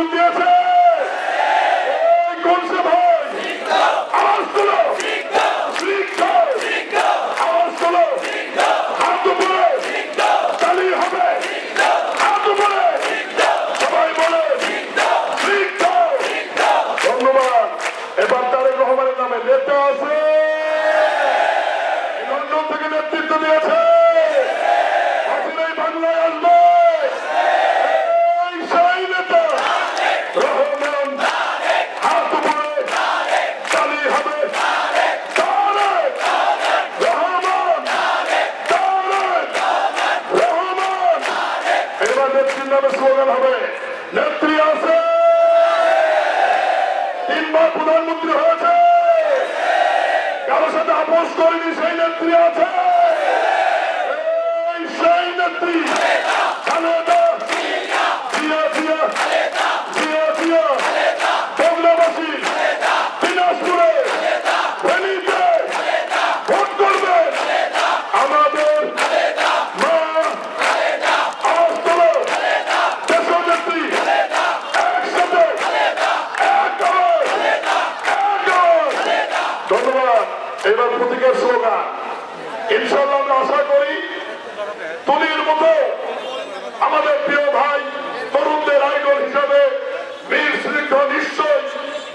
যোগ দিয়েছে নেতৃত্ব দিয়েছে। নামে স্লোগান হবে, নেত্রী আছে। তিনবার প্রধানমন্ত্রী হয়েছে। কারও সাথে আপোষ করেনি সেই নেত্রী আছে। এবার প্রতীকের স্লোগান। ইনশাল্লাহ আমরা আশা করি তুলির মতো আমাদের প্রিয় ভাই তরুণদের আইকন হিসাবে বীর শৃঙ্খ নিশ্চয়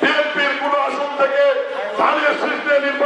বিএনপির কোন আসন থেকে ধানের সৃষ্টি নির্বাচন